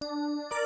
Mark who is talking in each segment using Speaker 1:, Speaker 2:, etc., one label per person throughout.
Speaker 1: Коли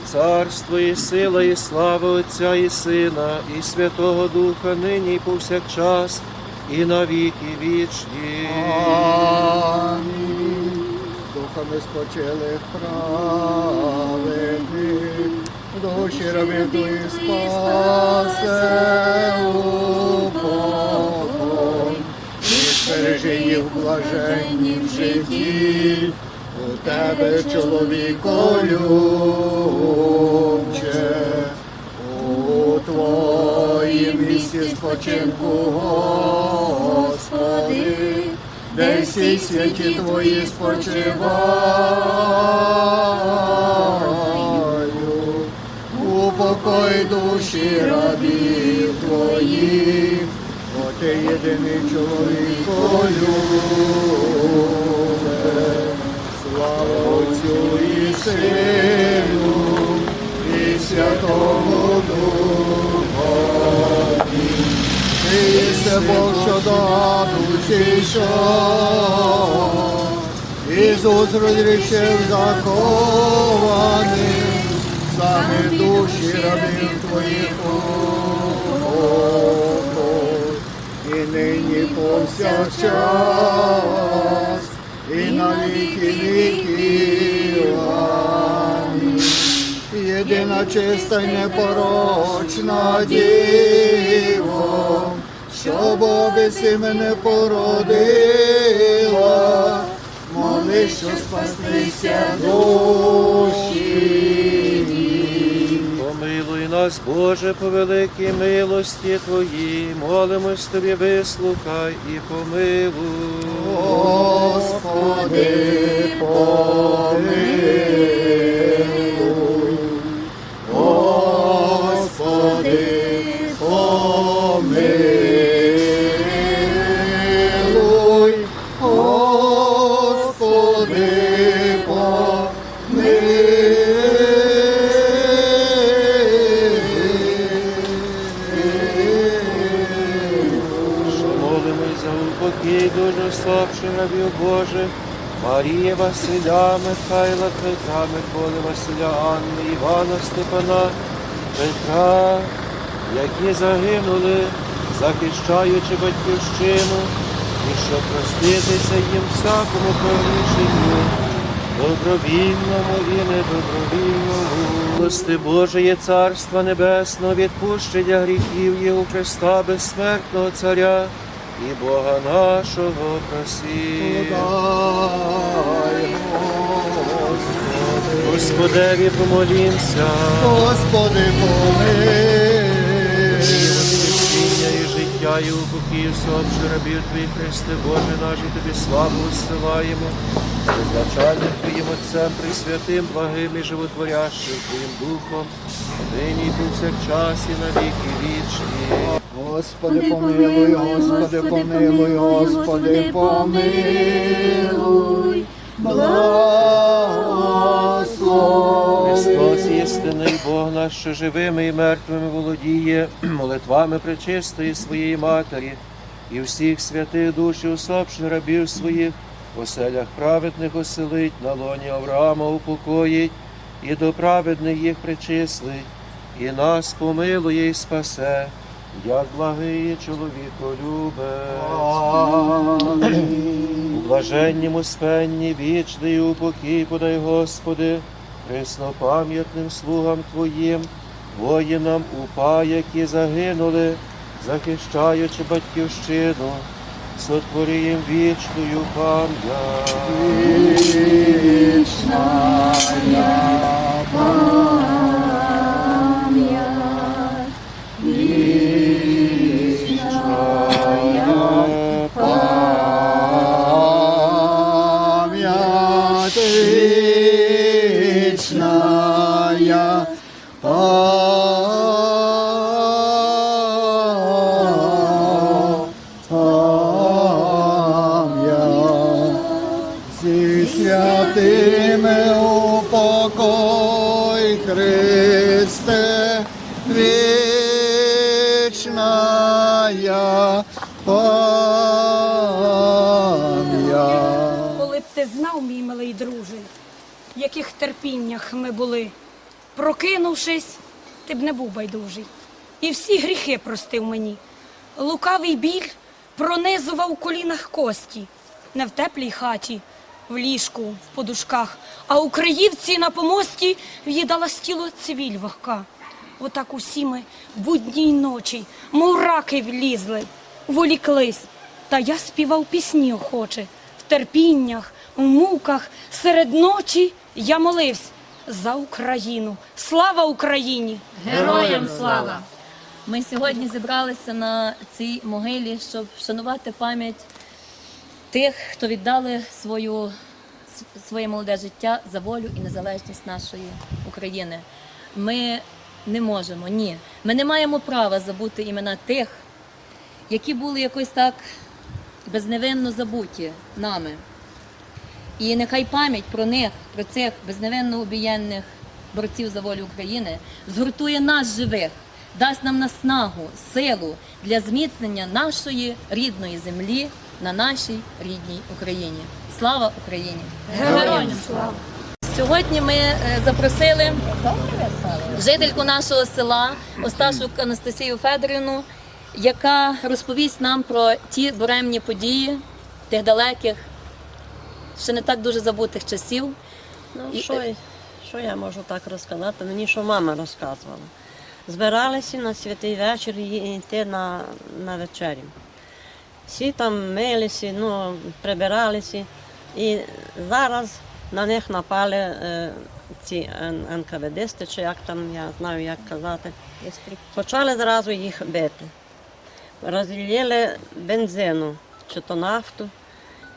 Speaker 2: Царство і сила, і слава Отця і Сина, і Святого Духа, нині і повсякчас, і на віки вічні.
Speaker 3: Амінь. Духами спочили праведних, душі рабів твої спасе упокой. І збережи їх блаженні в житті, тебе чоловіко любче, у твоїм місці спочинку, Господи, де всі святі твої спочивають, упокой душі рабів твоїх, бо ти єдиний чоловік любе. Отцю і Сину, і Святому Духові. Ти єси Бог, що до душі йшов, Ісус розрішив закованих, саме душі рабів твоїх упокой. і нині повсякчас, і на віки віків. Єдина чиста й непорочна діво, що Бога мене породила, моли, що спаслися душі.
Speaker 2: Помилуй нас, Боже, по великій милості Твоїй, молимось Тобі, вислухай і помилуй.
Speaker 3: Господи, помилуй.
Speaker 2: Василя, Михайла, Петра, Миколи, Василя, Анни, Івана, Степана, Петра, які загинули, захищаючи батьківщину, і щоб проститися їм всякому прогрішенню, добровільному і недобровільному. Милости Божеє Царства Небесного, відпущення гріхів є у Христа безсмертного Царя і Бога нашого просі. Господеві помолімся.
Speaker 3: Господи, помилуй.
Speaker 2: Діво і життя, і упокій всеобщі рабів Твій Христе, Боже наш, і Тобі славу усилаємо. Беззначальним Твоїм Отцем, Пресвятим, благим і животворящим Твоїм Духом, нині і повсякчас і на віки вічні.
Speaker 3: Господи, помилуй, Господи, помилуй, Господи, помилуй. Благослови.
Speaker 2: Христос, істинний Бог наш, що живими і мертвими володіє, молитвами пречистої своєї Матері і всіх святих душ і усопших рабів своїх, в оселях праведних оселить, на лоні Авраама упокоїть, і до праведних їх причислить, і нас помилує і спасе, як благий чоловіколюбець. У блаженнім муспенні, вічний упокій подай, Господи, преснопам'ятним слугам Твоїм, воїнам упа, які загинули, захищаючи батьківщину, сотвори їм вічною пам'ять. Вічна
Speaker 3: Вічная пам'ять.
Speaker 4: Коли б ти знав, мій милий друже, в яких терпіннях ми були. Прокинувшись, ти б не був байдужий. І всі гріхи простив мені. Лукавий біль пронизував у колінах кості, не в теплій хаті, в ліжку, в подушках, а у Криївці на помості в'їдала стіло цивіль вогка. Отак усі ми будній ночі, мов раки влізли, воліклись. Та я співав пісні охоче, в терпіннях, у муках, серед ночі я молився за Україну. Слава Україні!
Speaker 5: Героям слава! Ми сьогодні зібралися на цій могилі, щоб вшанувати пам'ять тих, хто віддали свою, своє молоде життя за волю і незалежність нашої України. Ми не можемо, ні. Ми не маємо права забути імена тих, які були якось так безневинно забуті нами. І нехай пам'ять про них, про цих безневинно убієнних борців за волю України, згуртує нас живих, дасть нам наснагу, силу для зміцнення нашої рідної землі на нашій рідній Україні. Слава Україні!
Speaker 4: Героям слава!
Speaker 5: Сьогодні ми е, запросили жительку нашого села Осташук Анастасію Федорівну, яка розповість нам про ті буремні події тих далеких, ще не так дуже забутих часів.
Speaker 6: Ну, що, що я можу так розказати? Мені що мама розказувала. Збиралися на святий вечір і йти на, на вечерю. Всі там милися, ну, прибиралися. І зараз на них напали е, ці Н- НКВДисти, чи як там, я знаю, як казати. Почали зразу їх бити. Розліли бензину чи то нафту.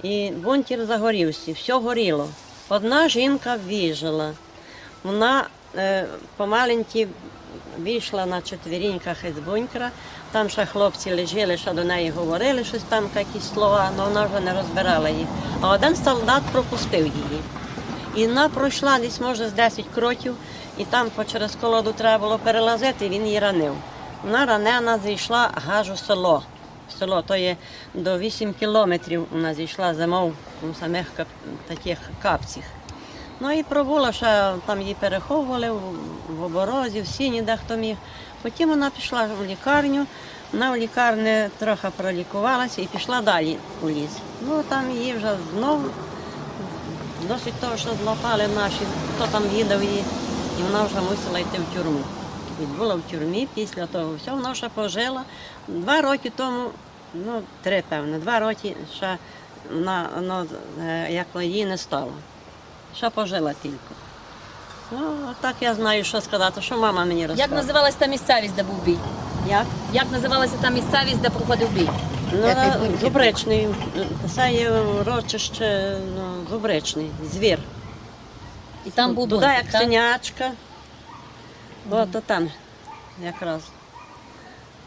Speaker 6: І бункер загорівся, все горіло. Одна жінка вижила. Вона е, помаленьки вийшла на четвіріньках із бункера. Там ще хлопці лежали, ще до неї говорили щось там, якісь слова, але вона вже не розбирала їх. А один солдат пропустив її. І вона пройшла десь, може, з 10 кроків, і там через колоду треба було перелазити, він її ранив. Вона ранена зійшла аж у село. Село то є до 8 кілометрів вона зійшла зимов у самих кап, таких капцях. Ну і пробула, ще там її переховували в оборозі, в сіні, де хто міг. Потім вона пішла в лікарню, вона в лікарні трохи пролікувалася і пішла далі у ліс. Ну там її вже знову Досить того, що злапали наші, хто там їдав її, і вона вже мусила йти в тюрму. І була в тюрмі після того всього, вона ще пожила. Два роки тому, ну, три, певне, два роки ще вона, ну, е, як її не стало. Ще пожила тільки. Ну, так я знаю, що сказати, що мама мені
Speaker 5: Як називалася та місцевість, де був бій?
Speaker 6: Як?
Speaker 5: Як називалася та місцевість, де проходив бій?
Speaker 6: Ну, на Зубричний. Це є урочище ну, Зубричний, звір.
Speaker 5: І там був
Speaker 6: Туди як
Speaker 5: так?
Speaker 6: синячка. От то там якраз.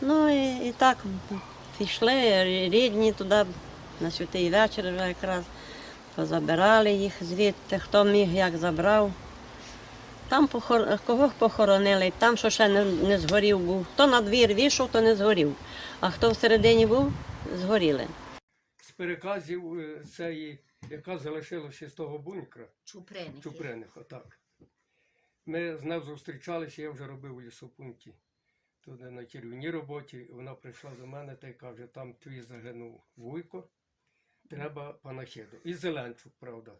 Speaker 6: Ну і, і так пішли рідні туди на святий вечір вже якраз. Позабирали їх звідти, хто міг, як забрав. Там похор... кого похоронили, там що ще не, не згорів був. Хто на двір війшов, то не згорів. А хто всередині був, згоріли.
Speaker 7: з переказів е, цієї, яка залишилася з того бункера,
Speaker 8: Чуприники.
Speaker 7: Чуприних, отак. Ми з нею зустрічалися, я вже робив у лісопункті туди на червоній роботі. Вона прийшла до мене та й каже, там твій загинув вуйко, треба панахиду. І Зеленчук, правда.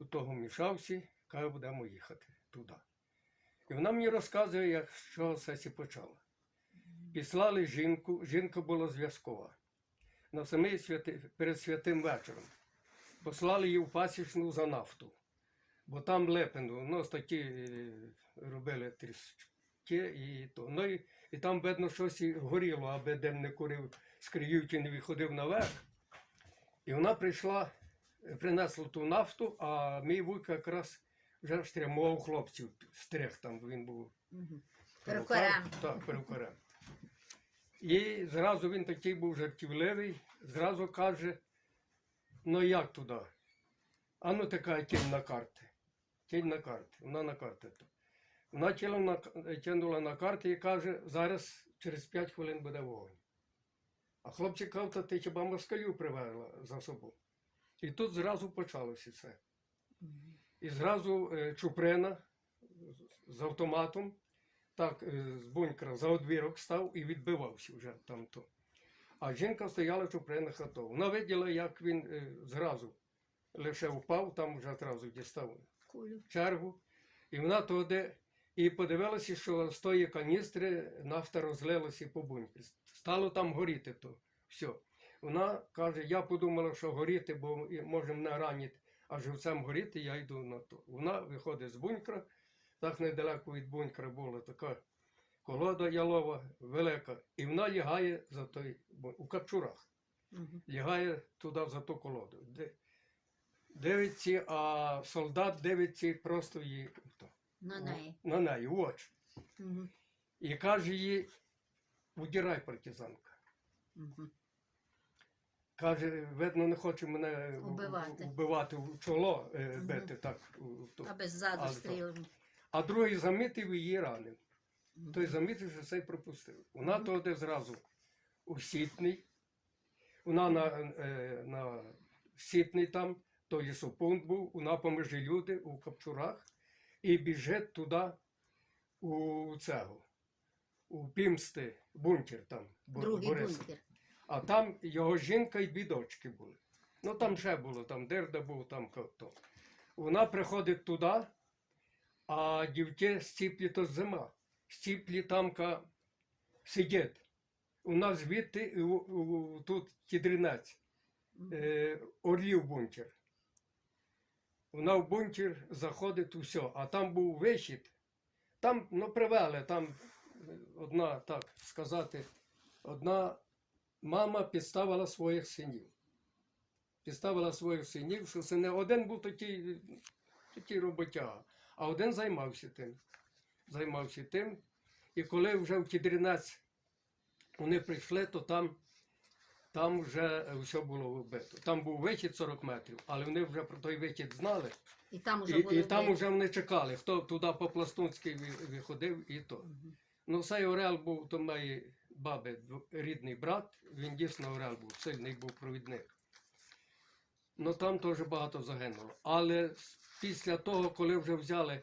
Speaker 7: У того мішався, каже, будемо їхати туди. І вона мені розказує, як що все це почало. Післали жінку, жінка була зв'язкова на самий святи, перед святим вечором. Послали її в пасічну за нафту. Бо там лепену, ну, такі е, робили тріски і то. Ну і, і там, видно, щось і горіло, аби дим не курив з криївки не виходив наверх. І вона прийшла, е, принесла ту нафту, а мій вуйко якраз вже штримував хлопців, стриг там він був.
Speaker 8: Перукарем.
Speaker 7: Так, перукарем. І зразу він такий був жартівливий, зразу каже: ну як туди? А ну така тінь на карти. Тінь на карти. Вона на карти. Вона кинула на карти і каже, зараз через 5 хвилин буде вогонь. А хлопчик кав, та ти хіба москалів привела за собою. І тут зразу почалося це. І зразу е, Чуприна з автоматом так е, з бункера за одвірок став і відбивався вже там то. А жінка стояла чуприна хатов. Вона виділа, як він е, зразу лише впав, там вже зразу дістав
Speaker 8: Кулю.
Speaker 7: чергу. І вона туди і подивилася, що з тої каністри нафта розлилася по бункері. Стало там горіти то. Все. Вона каже, я подумала, що горіти, бо може мене ранить, а живцем горіти, я йду на то. Вона виходить з бункера, так недалеко від бункера була така колода ялова велика, і вона лягає за той бункер, у капчурах. Лягає туди за ту колоду. Дивиться, а солдат дивиться просто її то,
Speaker 8: На неї.
Speaker 7: на неї, в очі.
Speaker 8: Мгм.
Speaker 7: І каже їй, удирай, партизанка.
Speaker 8: Мгм.
Speaker 7: Каже, видно, не хоче мене в-
Speaker 8: Убивати.
Speaker 7: вбивати в чоло е, бити так. то.
Speaker 8: Аби ззаду стрілом.
Speaker 7: А другий замітив і її ранив. Той замітив, що цей пропустив. Вона туди зразу у сітний, вона на, е, на сітний там, то лісопункт був, вона поміж люди у капчурах і біжить туди у цього, у Пімсти, бункер там,
Speaker 8: Другий
Speaker 7: Бориса.
Speaker 8: бункер.
Speaker 7: А там його жінка і дві дочки були. Ну там ще було, там Дерда був, там то. Вона приходить туди, а дівки стіплі то зима. Стіплі тамка сидять. У нас звідти тут кідринець, е, орлів бункер. Вона в бункер заходить усе, а там був вихід. Там ну, привели, там одна, так сказати, одна мама підставила своїх синів. Підставила своїх синів, що сини один був такий, такий роботяга, а один займався тим. Займався тим. І коли вже в Кідрінець вони прийшли, то там, там вже все було вбито. Там був вихід 40 метрів, але вони вже про той вихід знали.
Speaker 8: І там уже
Speaker 7: І, і там вже вони чекали, хто туди по-пластунськи виходив і то. Ну, цей Орел був то моєї баби рідний брат, він дійсно Орел був, сильний був провідник. Ну там теж багато загинуло. Але після того, коли вже взяли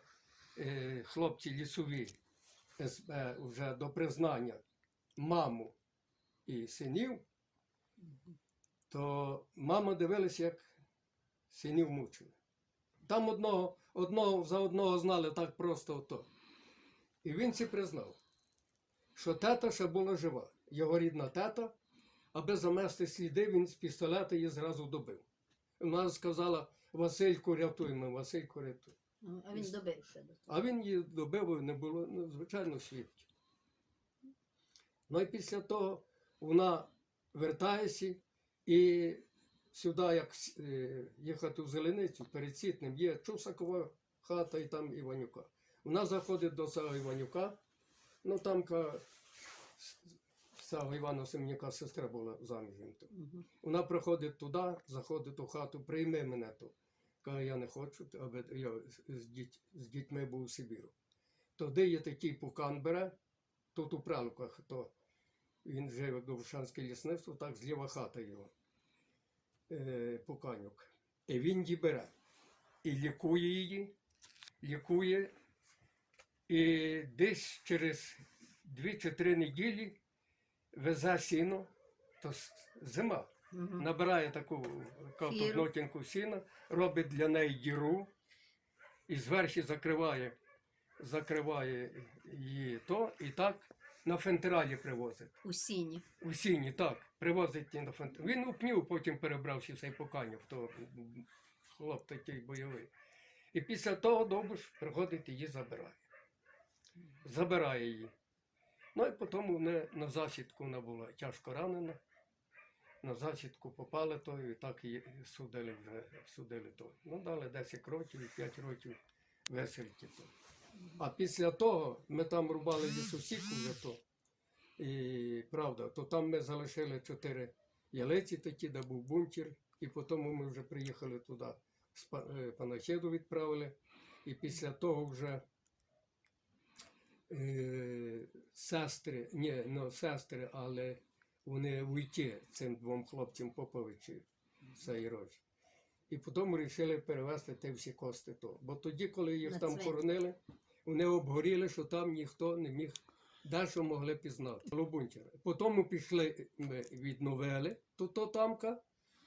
Speaker 7: е, хлопці лісові СБ вже до признання маму і синів, то мама дивилася, як синів мучили. Там одного, одного за одного знали так просто ото. І він це признав, що тета ще була жива. Його рідна тета, аби замести сліди, він з пістолета її зразу добив. Вона сказала: Васильку, рятуй мене, Васильку, рятуй.
Speaker 8: А він добив ще до того.
Speaker 7: А він її добив, не було, ну, звичайно, свідків. Ну і після того вона вертається і сюди, як е, їхати в Зеленицю, перед Сітнем, є Чусакова хата і там Іванюка. Вона заходить до цього Іванюка, ну там ка, с- цього Івана Семенюка сестра була заміжем. то. Вона приходить туди, заходить у хату, прийми мене тут. Каже, я не хочу, аби я з, діть, з дітьми був у Сибіру. Тоді є такий пукан бере, тут у пралках, то він живе в Довшанське лісництво, так зліва хата його, е, пуканюк. І він її бере. І лікує її, лікує. І десь через дві чи три неділі везе сіно, то зима набирає таку
Speaker 8: Фіру.
Speaker 7: сіна, робить для неї діру і зверху закриває, закриває її то, і так на фентералі привозить.
Speaker 8: У сіні.
Speaker 7: У сіні, так, привозить її на фентералі. Він у пнів потім перебрався цей поканів, то хлоп такий бойовий. І після того Довбуш приходить її забирає. Забирає її. Ну і потім вона на засідку вона була тяжко ранена. На засідку попали то і так її судили вже судили то. Ну, дали 10 років і 5 років весельки то. А після того ми там рубали лісосіку вже то. І правда, то там ми залишили чотири ялиці такі, де був бункер, і потім ми вже приїхали туди, е, панахіду відправили. І після того вже е, сестри, ні, не сестри, але вони уйти цим двом хлопцям Поповичі цей рож. І потім вирішили перевезти ті всі кости. То. Бо тоді, коли їх
Speaker 8: На
Speaker 7: там
Speaker 8: цвинтар.
Speaker 7: хоронили, вони обгоріли, що там ніхто не міг дещо могли пізнати. Лобунчера. Потім пішли, ми відновили то, то тамка,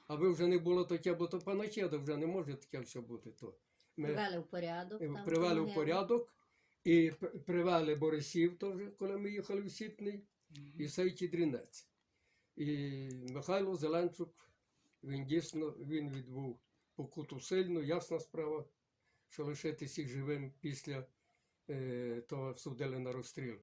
Speaker 7: аби вже не було таке, бо то панахіда вже не може таке все бути. То. Ми
Speaker 8: Привели в порядок. там
Speaker 7: привели в порядок і привели Борисів теж, коли ми їхали в Сітний, і Сейті Дрінець. І Михайло Зеленчук, він дійсно він відбув покуту сильну, ясна справа, що лишитися живим після е, того судили на розстріл.